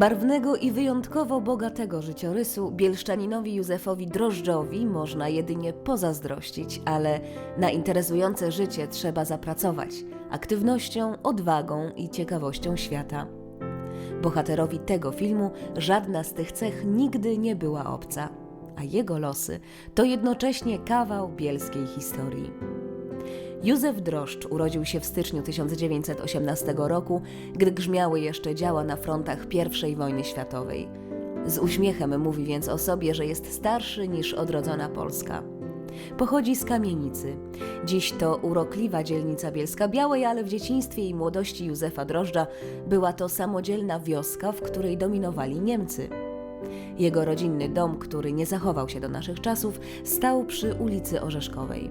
Barwnego i wyjątkowo bogatego życiorysu bielszczaninowi Józefowi Drożdżowi można jedynie pozazdrościć, ale na interesujące życie trzeba zapracować aktywnością, odwagą i ciekawością świata. Bohaterowi tego filmu żadna z tych cech nigdy nie była obca, a jego losy to jednocześnie kawał bielskiej historii. Józef Droszcz urodził się w styczniu 1918 roku, gdy grzmiały jeszcze działa na frontach I wojny światowej. Z uśmiechem mówi więc o sobie, że jest starszy niż odrodzona Polska. Pochodzi z kamienicy. Dziś to urokliwa dzielnica Bielska Białej, ale w dzieciństwie i młodości Józefa Drożdża była to samodzielna wioska, w której dominowali Niemcy. Jego rodzinny dom, który nie zachował się do naszych czasów, stał przy ulicy Orzeszkowej.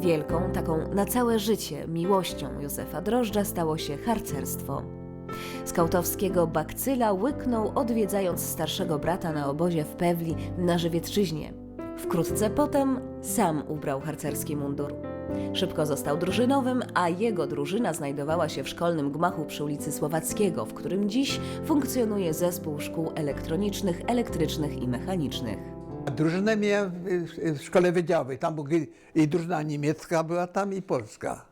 Wielką, taką na całe życie miłością Józefa Drożdża stało się harcerstwo. Skautowskiego bakcyla łyknął odwiedzając starszego brata na obozie w Pewli na Żywiecczyźnie. Wkrótce potem sam ubrał harcerski mundur. Szybko został drużynowym, a jego drużyna znajdowała się w szkolnym gmachu przy ulicy Słowackiego, w którym dziś funkcjonuje zespół szkół elektronicznych, elektrycznych i mechanicznych. Drużynę miałem w- szkole wydziałowej. Tam i drużyna niemiecka była tam i polska.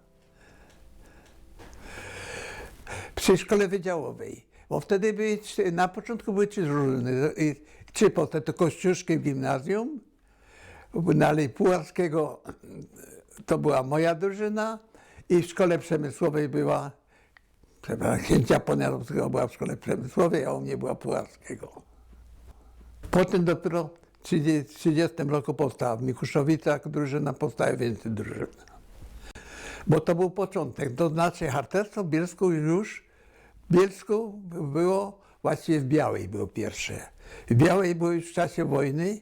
Przy szkole wydziałowej. Bo wtedy były, na początku były trzy drużyny. Trzy to Kościuszkie w gimnazjum. Na Alei Pułarskiego to była moja drużyna. I w szkole przemysłowej była, przepraszam, księcia Poniarowskiego była w szkole przemysłowej, a u mnie była Pułarskiego. Potem dopiero 30 30 roku powstała w Mikuszowicach drużyna, powstaje więcej drużyn. Bo to był początek. To znaczy harcerstwo w Bielsku już, w Bielsku było właściwie w Białej było pierwsze. W Białej było już w czasie wojny.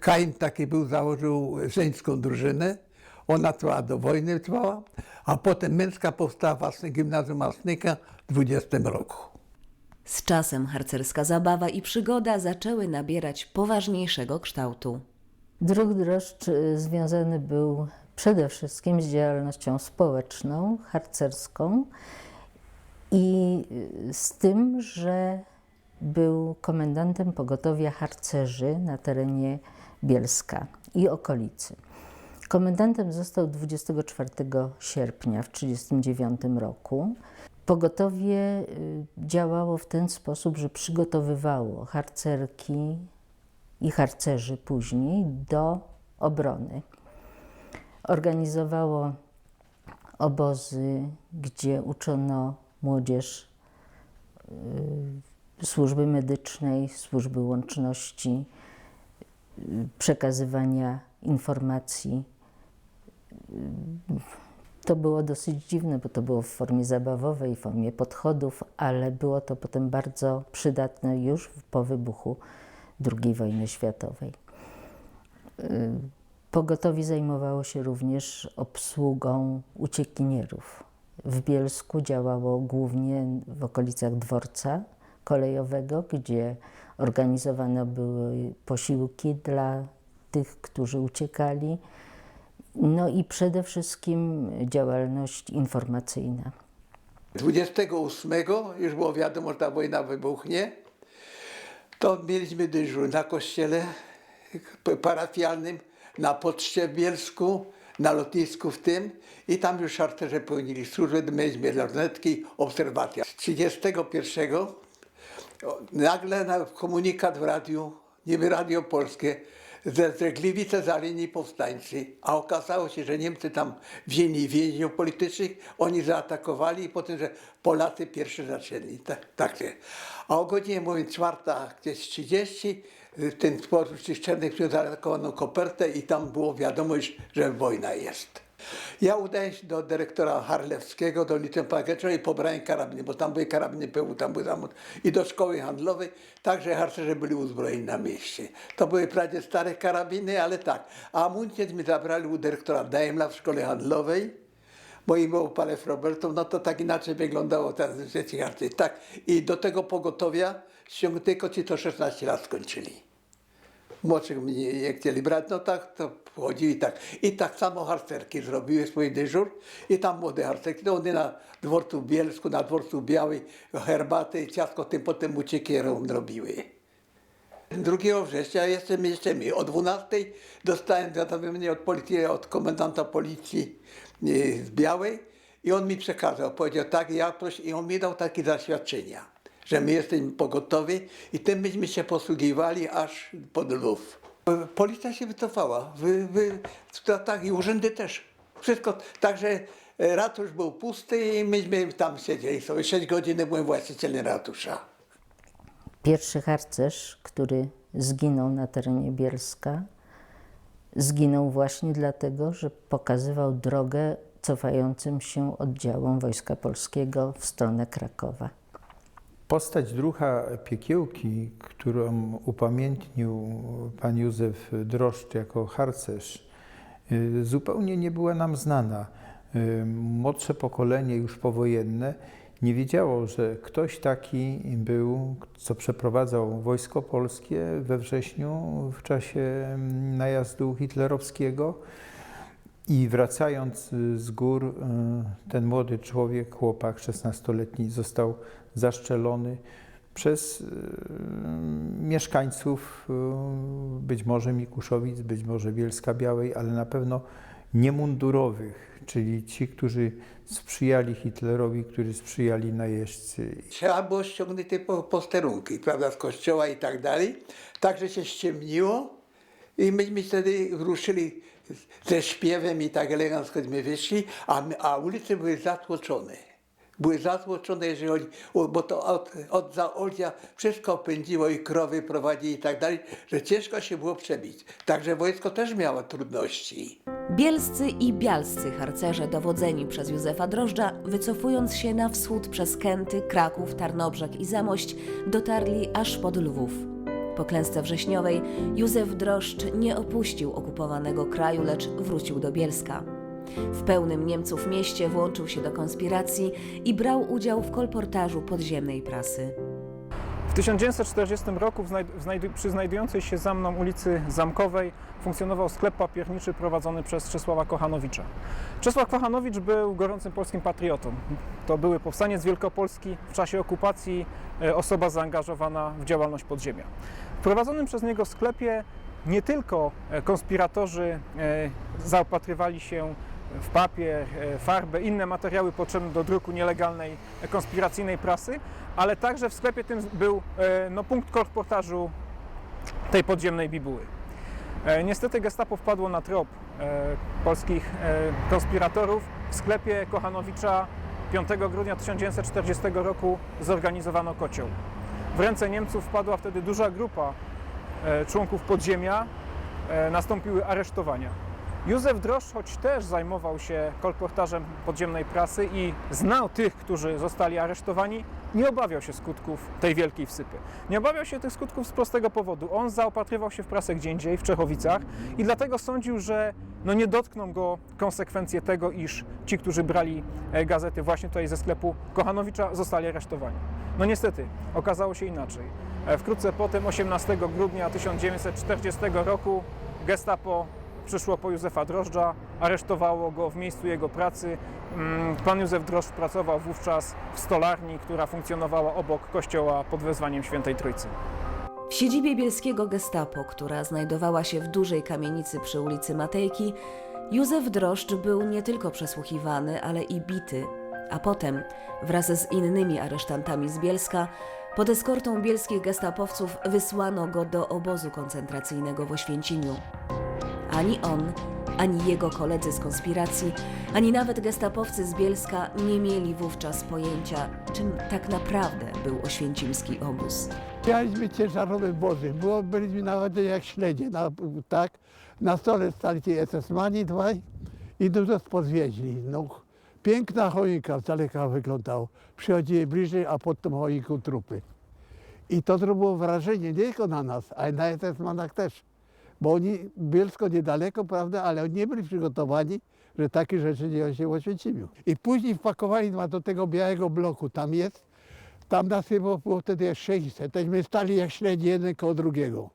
Kain taki był, założył żeńską drużynę. Ona trwała do wojny, trwała, a potem męska powstała własne gimnazjum Masnyka w 20 roku. Z czasem harcerska zabawa i przygoda zaczęły nabierać poważniejszego kształtu. Druk drożdż y, związany był przede wszystkim z działalnością społeczną, harcerską i y, z tym, że był komendantem pogotowia harcerzy na terenie Bielska i okolicy. Komendantem został 24 sierpnia w 1939 roku. Pogotowie y, działało w ten sposób, że przygotowywało harcerki i harcerzy później do obrony. Organizowało obozy, gdzie uczono młodzież y, służby medycznej, służby łączności, y, przekazywania informacji. To było dosyć dziwne, bo to było w formie zabawowej, w formie podchodów, ale było to potem bardzo przydatne już po wybuchu II wojny światowej. Y, Pogotowie zajmowało się również obsługą uciekinierów. W Bielsku działało głównie w okolicach dworca kolejowego, gdzie organizowane były posiłki dla tych, którzy uciekali. No i przede wszystkim działalność informacyjna. 28 już było wiadomo, że ta wojna wybuchnie. To mieliśmy dyżur na kościele parafialnym, na poczcie w Bielsku, na lotnisku w tym i tam już szarterze pełnili służbę, mieliśmy lornetki, obserwacja. Z 31 o, nagle na komunikat w radiu, niby Radio Polskie, ze że Gliwice zaleni powstańcy, a okazało się, że Niemcy tam wzięli więźniów politycznych, oni zaatakowali i potem, że Polacy pierwszy zaczęli. Tak, tak. A o godzinie, mówię, czwarta, gdzieś 30, ten sport czyszczony przyjął zaatakowaną kopertę i tam było wiadomość, że wojna jest. Ja udaję się do dyrektora Harlewskiego, do Pagetro i pobrałem karabiny, bo tam były karabiny PU, tam był zamot. I do szkoły handlowej, także harcerze byli uzbrojeni na mieście. To były prawie stare karabiny, ale tak. A amunicję mi zabrali u dyrektora Daimla w szkole handlowej, bo im było parę Robertów, no to tak inaczej wyglądało ten rzeczy harcerz. Tak. I do tego pogotowia ściągniętego ci to 16 lat skończyli. Młodszych mnie nie chcieli brać, no tak to chodził i tak. I tak samo harcerki zrobiły swój dyżur i tam młode harcerki, no one na dworcu Bielsku, na dworcu Białej herbatę i ciastko tym potem uciekierą robiły. 2 września jestem jeszcze mi. O 12 dostałem zawiadomienie od policji, od komendanta policji e, z Białej i on mi przekazał. Powiedział tak, ja proś, i on mi dał takie zaświadczenia, że my jesteśmy pogotowi i tym myśmy się posługiwali aż pod Lwów. Policja się wycofała, wy, wy, to, tak i urzędy też. Wszystko, także e, ratusz był pusty i myśmy tam siedzieli sobie. 6 godzin byłem właścicielem ratusza. Pierwszy harcerz, który zginął na terenie Bielska, zginął właśnie dlatego, że pokazywał drogę cofającym się oddziałom Wojska Polskiego w stronę Krakowa. Postać druha Piekiełki, którą upamiętnił pan Józef Droszcz jako harcerz, y, zupełnie nie była nam znana. Y, Młodsze pokolenie, już powojenne, nie wiedziało, że ktoś taki był, co przeprowadzał wojsko polskie we wrześniu w czasie mm, najazdu hitlerowskiego. I wracając y, z gór, ten młody człowiek, chłopak 16-letni, został zaszczelony przez y, mieszkańców y, być może Mikuszowic, być może Bielska Białej, ale na pewno niemundurowych, czyli ci, którzy sprzyjali Hitlerowi, którzy sprzyjali najeźdźcy. Trzeba było ściągnąć te po- posterunki, prawda, z kościoła i tak dalej. Także się ściemniło i myśmy wtedy ruszyli ze śpiewem i tak eleganckośmy wyszli, a, a ulice były zatłoczone. Były zatłoczone, jeżeli bo to od, od zaolcia wszystko pędziło i krowy prowadzi i tak dalej, że ciężko się było przebić. Także wojsko też miało trudności. Bielscy i bialscy harcerze dowodzeni przez Józefa Drożdża, wycofując się na wschód przez Kęty, Kraków, Tarnobrzeg i Zamość, dotarli aż pod Lwów. Po klęsce wrześniowej Józef Drożdż nie opuścił okupowanego kraju, lecz wrócił do Bielska. W pełnym Niemców mieście włączył się do konspiracji i brał udział w kolportażu podziemnej prasy. W 1940 roku przy znajdującej się za mną ulicy Zamkowej funkcjonował sklep papierniczy prowadzony przez Czesława Kochanowicza. Czesław Kochanowicz był gorącym polskim patriotą. To były powstaniec Wielkopolski, w czasie okupacji e, osoba zaangażowana w działalność podziemia. W prowadzonym przez niego sklepie nie tylko e, konspiratorzy e, zaopatrywali się w papier, e, farbę, inne materiały potrzebne do druku nielegalnej e, konspiracyjnej prasy, ale także w sklepie tym był e, no, punkt kolportażu tej podziemnej bibuły. Niestety gestapo wpadło na trop polskich konspiratorów. W sklepie Kochanowicza 5 grudnia 1940 roku zorganizowano kocioł. W ręce Niemców wpadła wtedy duża grupa członków podziemia. Nastąpiły aresztowania. Józef Droszcz, choć też zajmował się kolportażem podziemnej prasy i znał tych, którzy zostali aresztowani, nie obawiał się skutków tej wielkiej wsypy. Nie obawiał się tych skutków z prostego powodu. On zaopatrywał się w prasę gdzie indziej, w Czechowicach i dlatego sądził, że no nie dotkną go konsekwencje tego, iż ci, którzy brali e, gazety właśnie tutaj ze sklepu Kochanowicza, zostali aresztowani. No niestety, okazało się inaczej. E, Wkrótce potem, 18 grudnia 1940 roku, gestapo przyszło po Józefa Drożdża, aresztowało go w miejscu jego pracy. Mm, Pan Józef Drożdż pracował wówczas w stolarni, która funkcjonowała obok kościoła pod wezwaniem Świętej Trójcy. W siedzibie bielskiego gestapo, która znajdowała się w dużej kamienicy przy ulicy Matejki, Józef Droszcz był nie tylko przesłuchiwany, ale i bity, a potem, wraz z innymi aresztantami z Bielska, pod eskortą bielskich gestapowców wysłano go do obozu koncentracyjnego w Oświęcimiu. Ani on, ani jego koledzy z konspiracji, ani nawet gestapowcy z Bielska nie mieli wówczas pojęcia, czym tak naprawdę był oświęcimski obóz. Mieliśmy ciężarowe wozy, było, byliśmy na jak śledzie, na, tak. Na stole stali ci SS-mani dwaj i dużo podwieźli. No, piękna choinka z daleka wyglądała. Przychodzili bliżej, a pod tym choinką trupy. I to zrobiło wrażenie nie tylko na nas, ale na SS-manach też. Bo oni, Bielsko niedaleko, prawda, ale oni nie byli przygotowani, że takie rzeczy dzieją się w Oświęcimiu. I później wpakowali nas do tego białego bloku, tam jest, tam nas chyba było wtedy 600, tośmy stali jak śledzi jeden koło drugiego.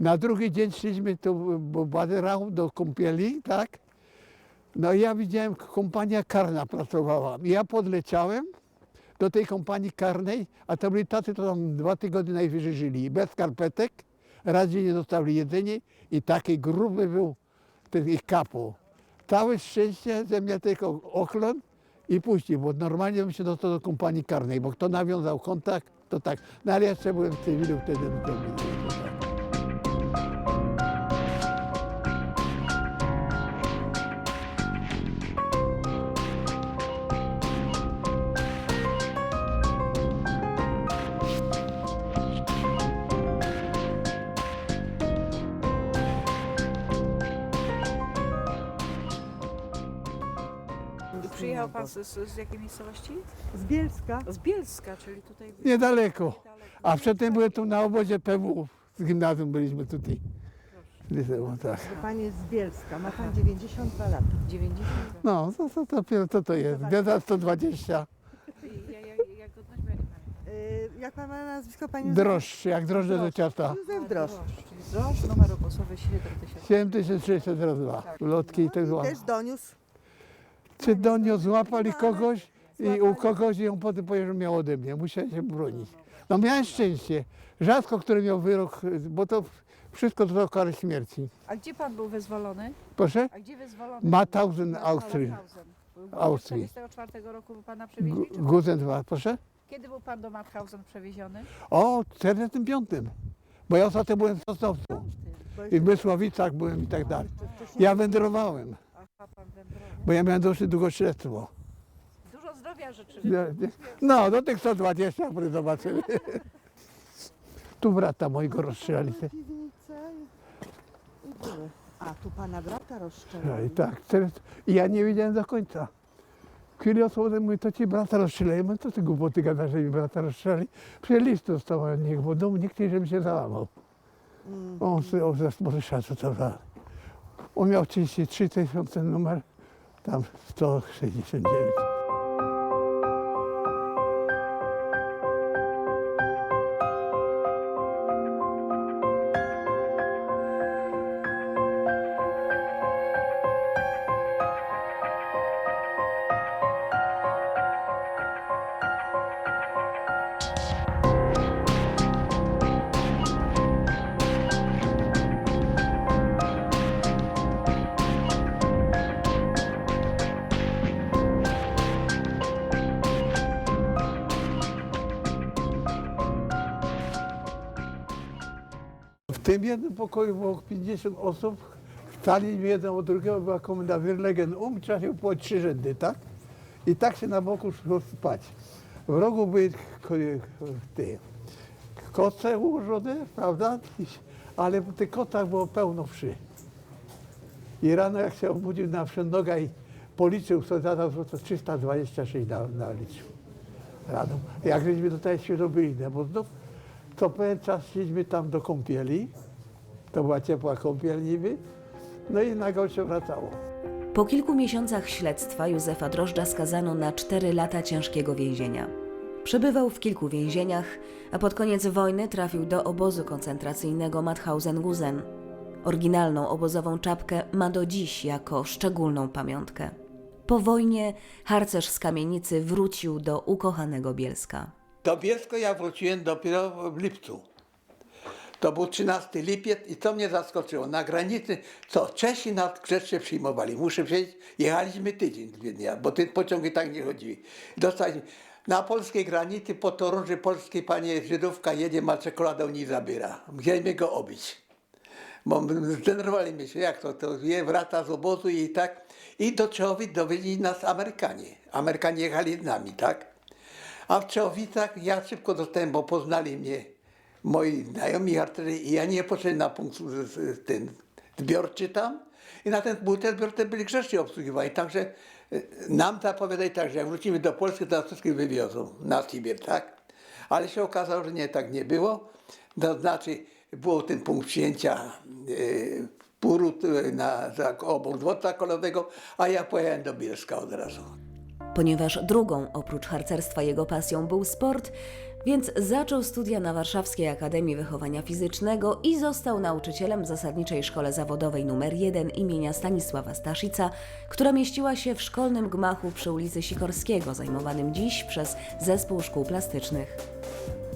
Na drugi dzień szliśmy tu Baderał, do kąpieli, tak? No i ja widziałem, kompania karna pracowała. Ja podleciałem do tej kompanii karnej, a to byli tacy, to tam dwa tygodnie najwyżej żyli. Bez skarpetek, raz dziennie dostali jedzenie i taki gruby był ten ich kapu. Całe szczęście ze mnie tylko ochlon i puścił, bo normalnie bym się dostał do kompanii karnej, bo kto nawiązał kontakt, to tak. No ale jeszcze byłem w cywilu wtedy. no Przyjechał pan z, z, z jakiej miejscowości? Z Bielska. Z Bielska, czyli tutaj. Niedaleko. A przedtem byłem tu na obozie PW. Z gimnazjum byliśmy tutaj. Liceum, tak. Pan jest z Bielska, ma pan 92 lata. 90. No, to, to, to dopiero co to jest? Bieda 120. I ja, ja, jak godność? Y, Jak pan ma nazwisko? Pani Drożdż, jak drożdże do ciasta. Józef. Czyli drożdż, numer ogłosowy 7600. 7602. Lotki i tak I zwane. też doniósł. Czy Donio złapali kogoś i u kogoś i on potem powiedział, że miał ode mnie. Musiałem się bronić. No miałem szczęście. Rzadko, który miał wyrok, bo to wszystko to kara śmierci. A gdzie pan był wyzwolony? Proszę? A gdzie wyzwolony? Mauthausen? Austrii. Austrii. 44 roku był pana przewieźli? Czy... Guzen 2, proszę? Kiedy był pan do Mauthausen przewieziony? O, w 45. Bo ja ostatnio byłem w Sosnowcu. I w Mysłowicach byłem i tak dalej. Ja wędrowałem. Bo ja miałem dosyć długo śledztwo. Dużo zdrowia nie. No, do tych 120, który zobaczymy. Tu brata mojego rozstrzelali. i, i. A tu pana brata rozstrzelali. I tak, teraz, i ja nie wiedziałem do końca. W chwili osłony mówi, to ci brata rozstrzelali. Mówię, co ty głupoty gadasz, że mi brata rozstrzelali? Przecież list dostał od nich, bo dom nie chcieli, żebym się załamał. On, sobie- on zaraz może szacun to brał. On miał 33 tysiące numer, tam 169. tym jednym pokoju było 50 osób. Staliśmy jeden od drugiego, była komenda Wirlegen um, trzeba się było trzy rzędy, tak? I tak się na boku szło spać. W rogu były te koce ułożone, prawda? Ale w tych kotach było pełno wszy. I rano jak się obudził na noga i policzył, co zadał, to 326 na, naliczył. Rano. Jak żeśmy tutaj się robili, no bo znów co pewien czas szliśmy tam do kąpieli. To była ciepła kąpiel niby. No i nagle się wracało. Po kilku miesiącach śledztwa Józefa Drożdża skazano na 4 lata ciężkiego więzienia. Przebywał w kilku więzieniach, a pod koniec wojny trafił do obozu koncentracyjnego Mauthausen-Gusen. Oryginalną obozową czapkę ma do dziś jako szczególną pamiątkę. Po wojnie harcerz z kamienicy wrócił do ukochanego Bielska. Do Bielska ja wróciłem dopiero w lipcu. To był 13 lipiec i co mnie zaskoczyło, na granicy, co Czesi nas grzecznie przyjmowali. Muszę powiedzieć, jechaliśmy tydzień dwie dnia, bo ten pociąg i tak nie chodziły. Dostaliśmy na polskiej granicy po toruży polskiej pani Żydówka jedzie, ma czekoladę nie zabiera. Musieliśmy go obić. Bo zdenerwowali mnie się, jak to, to je wraca z obozu i tak. I do Czechowic dowieźli nas Amerykanie. Amerykanie jechali z nami, tak? A w Czechowicach ja szybko dostałem, bo poznali mnie moi znajomi harcerzy i ja nie poszedłem na punkt ten zbiorczy tam. I na ten punkt ten zbiorczy byli grzecznie obsługiwani. Także e, nam zapowiadali tak, że jak wrócimy do Polski, to nas wszystkich wywiozą na Sibir, tak? Ale się okazało, że nie, tak nie było. To znaczy, był ten punkt przyjęcia e, na, za, obok dworca a ja pojechałem do Bielska od razu. Ponieważ drugą oprócz harcerstwa jego pasją był sport, Więc zaczął studia na Warszawskiej Akademii Wychowania Fizycznego i został nauczycielem w zasadniczej szkole zawodowej nr 1 imienia Stanisława Staszica, która mieściła się w szkolnym gmachu przy ulicy Sikorskiego, zajmowanym dziś przez Zespół Szkół Plastycznych.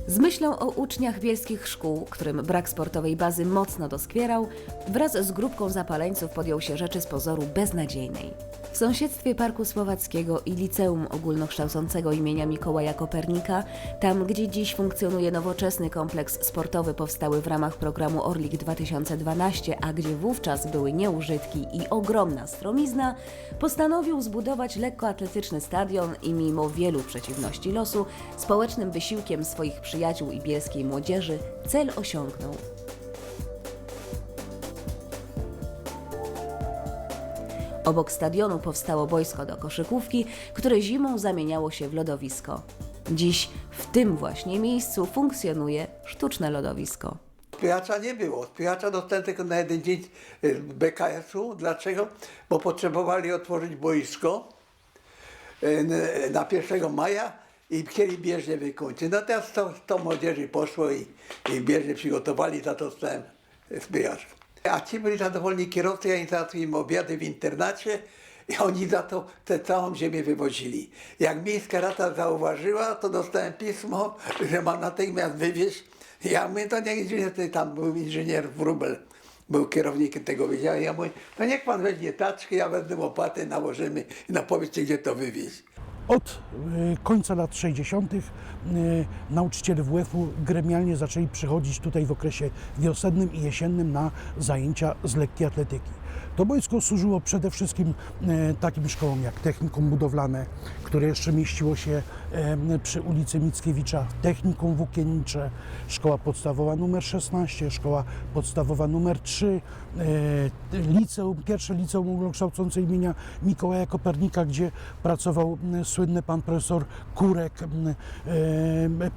Z myślą o uczniach wielskich szkół, którym brak sportowej bazy mocno doskwierał, wraz z grupką zapaleńców podjął się rzeczy z pozoru beznadziejnej. W sąsiedztwie Parku Słowackiego i Liceum Ogólnokształcącego imienia Mikołaja Kopernika, tam gdzie dziś funkcjonuje nowoczesny kompleks sportowy powstały w ramach programu Orlik 2012, a gdzie wówczas były nieużytki i ogromna stromizna, postanowił zbudować lekkoatletyczny stadion i mimo wielu przeciwności losu, społecznym wysiłkiem swoich przyjaciół i bielskiej młodzieży cel osiągnął. Obok stadionu powstało boisko do koszykówki, które zimą zamieniało się w lodowisko. Dziś w tym właśnie miejscu funkcjonuje sztuczne lodowisko. Odpychacza nie było. Odpychacza dostałem tylko na jeden dzień y, BKS-u. Dlaczego? Bo potrzebowali otworzyć boisko y, na 1 maja i chcieli bieżnie wykończyć. No teraz to, to młodzieży poszło i, i bieżnie przygotowali, za to dostałem spychacz. A ci byli zadowoleni kierowcy, ja im załatwiłem im obiady w internacie i oni za to tę całą ziemię wywozili. Jak miejska rada zauważyła, to dostałem pismo, że ma natychmiast wywieźć. Ja mówię, to niech inżynier, tam był inżynier Wrubel, był kierownikiem tego wydziału. Ja mówię, to niech pan weźmie taczkę, ja wezmę łopatę, nałożymy i na powiedzcie, gdzie to wywieźć. Od y, końca lat 60. y, nauczyciele WF-u gremialnie zaczęli przychodzić tutaj w okresie wiosennym i jesiennym na zajęcia z lekkiej atletyki. To boisko służyło przede wszystkim y, takim szkołom jak Technikum Budowlane, które jeszcze mieściło się em, przy ulicy Mickiewicza, Technikum Włókiennicze, Szkoła Podstawowa nr 16, Szkoła Podstawowa nr 3, e, liceum, pierwsze liceum ogólnokształcące imienia Mikołaja Kopernika, gdzie pracował słynny pan profesor Kurek, e,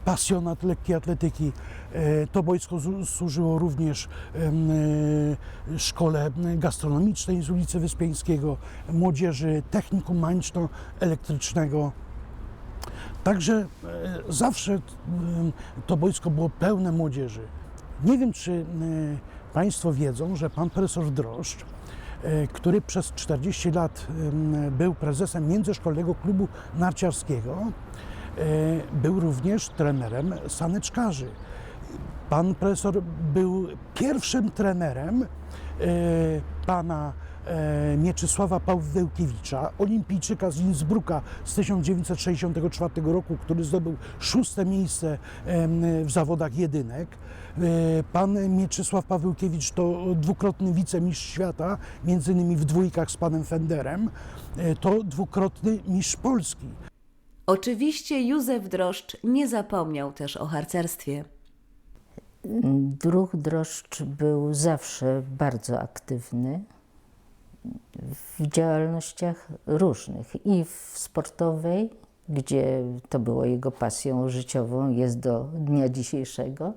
pasjonat lekkiej atletyki. E, To boisko służyło również e, szkole gastronomicznej z ulicy Wyspiańskiego, młodzieży technikum mechaniczno-elektrycznego. Także e, zawsze e, to boisko było pełne młodzieży. Nie wiem, czy e, Państwo wiedzą, że pan profesor Droszcz, który przez 40 lat był prezesem Międzyszkolnego Klubu Narciarskiego, był również trenerem saneczkarzy. Pan profesor był pierwszym trenerem pana e, Mieczysława Pawłkiewicza, olimpijczyka z Innsbrucka z 1964 roku, który zdobył szóste miejsce w zawodach jedynek. E, Pan Mieczysław Pawełkiewicz to dwukrotny wicemistrz świata, między innymi w dwójkach z panem Fenderem. E, To dwukrotny mistrz Polski. Oczywiście Józef Droszcz nie zapomniał też o harcerstwie. Druh Droszcz był zawsze bardzo aktywny w działalnościach różnych i w sportowej, gdzie to było jego pasją życiową, jest do dnia dzisiejszego,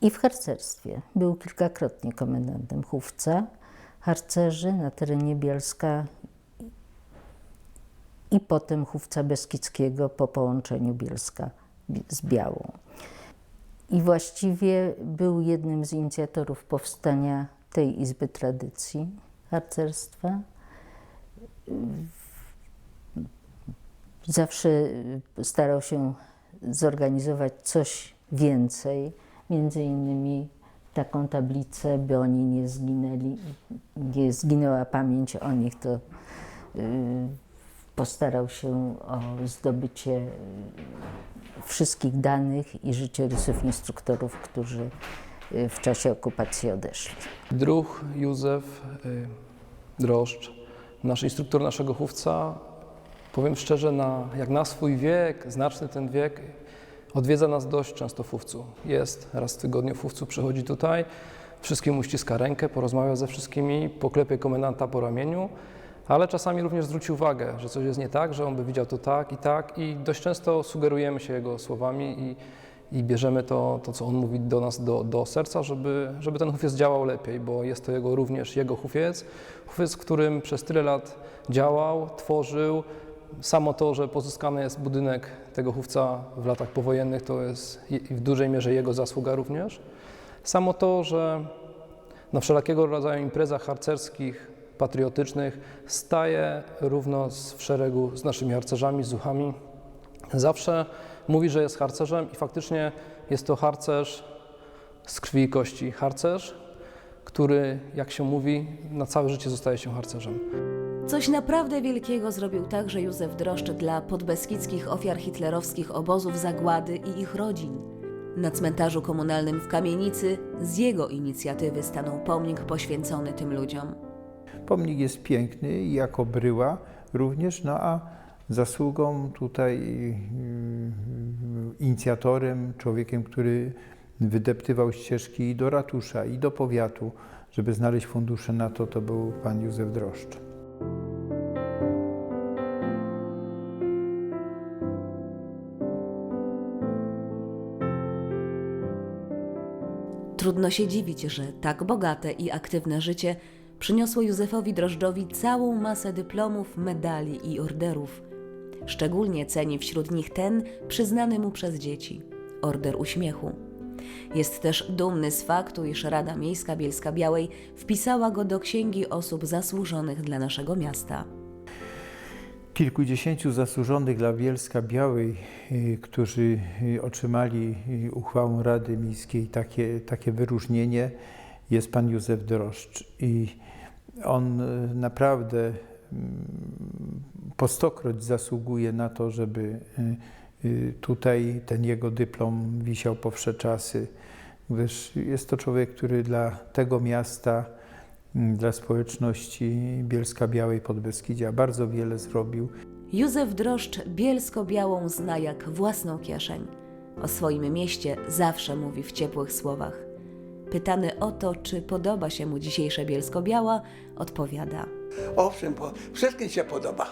i w harcerstwie. Był kilkakrotnie komendantem chówca harcerzy na terenie Bielska i potem chówca Beskidzkiego po połączeniu Bielska z Białą. I właściwie był jednym z inicjatorów powstania tej Izby Tradycji Harcerstwa. Zawsze starał się zorganizować coś więcej, między innymi taką tablicę, by oni nie zginęli, nie zginęła pamięć o nich, to y, postarał się o zdobycie y, wszystkich danych i życiorysów instruktorów, którzy y, w czasie okupacji odeszli. Druh, Józef, y, Droszcz, nasz instruktor naszego chówca, powiem szczerze, na, jak na swój wiek, znaczny ten wiek, odwiedza nas dość często w chówcu. Jest raz w tygodniu w chówcu, przychodzi tutaj, wszystkim uściska rękę, porozmawia ze wszystkimi, poklepie komendanta po ramieniu, ale czasami również zwróci uwagę, że coś jest nie tak, że on by widział to tak i tak i dość często sugerujemy się jego słowami i, i bierzemy to, to, co on mówi do nas do, do serca, żeby, żeby ten hufiec działał lepiej, bo jest to jego, również jego hufiec, hufiec, którym przez tyle lat działał, tworzył, samo to, że pozyskany jest budynek tego chówca w latach powojennych, to jest w dużej mierze jego zasługa również. Samo to, że na wszelakiego rodzaju imprezach harcerskich, patriotycznych staje równo z, w szeregu z naszymi harcerzami, zuchami. Zawsze mówi, że jest harcerzem i faktycznie jest to harcerz z krwi i kości. Harcerz, który, jak się mówi, na całe życie zostaje się harcerzem. Coś naprawdę wielkiego zrobił także Józef Droszcz dla podbeskidzkich ofiar hitlerowskich obozów zagłady i ich rodzin. Na cmentarzu komunalnym w Kamienicy z jego inicjatywy stanął pomnik poświęcony tym ludziom. Pomnik jest piękny jako bryła również, no a zasługą tutaj mm, inicjatorem, człowiekiem, który wydeptywał ścieżki i do ratusza, i do powiatu, żeby znaleźć fundusze na to, to był pan Józef Droszcz. Trudno się dziwić, że tak bogate i aktywne życie przyniosło Józefowi Drożdżowi całą masę dyplomów, medali i orderów. Szczególnie ceni wśród nich ten przyznany mu przez dzieci Order Uśmiechu. Jest też dumny z faktu, iż Rada Miejska Bielska Białej wpisała go do Księgi Osób Zasłużonych dla naszego miasta. Kilkudziesięciu zasłużonych dla Bielska Białej, y, którzy y, otrzymali y, uchwałą Rady Miejskiej takie, takie wyróżnienie, jest pan Józef Droszcz. I on y, naprawdę mm, po stokroć zasługuje na to, żeby y, y, tutaj ten jego dyplom wisiał po wsze czasy, gdyż jest to człowiek, który dla tego miasta mm, dla społeczności Bielska Białej Podbeskidzia bardzo wiele zrobił. Józef Droszcz Bielsko-Białą zna jak własną kieszeń. O swoim mieście zawsze mówi w ciepłych słowach. Pytany o to, czy podoba się mu dzisiejsze Bielsko-Biała, odpowiada. Owszem, bo wszystkim się podoba.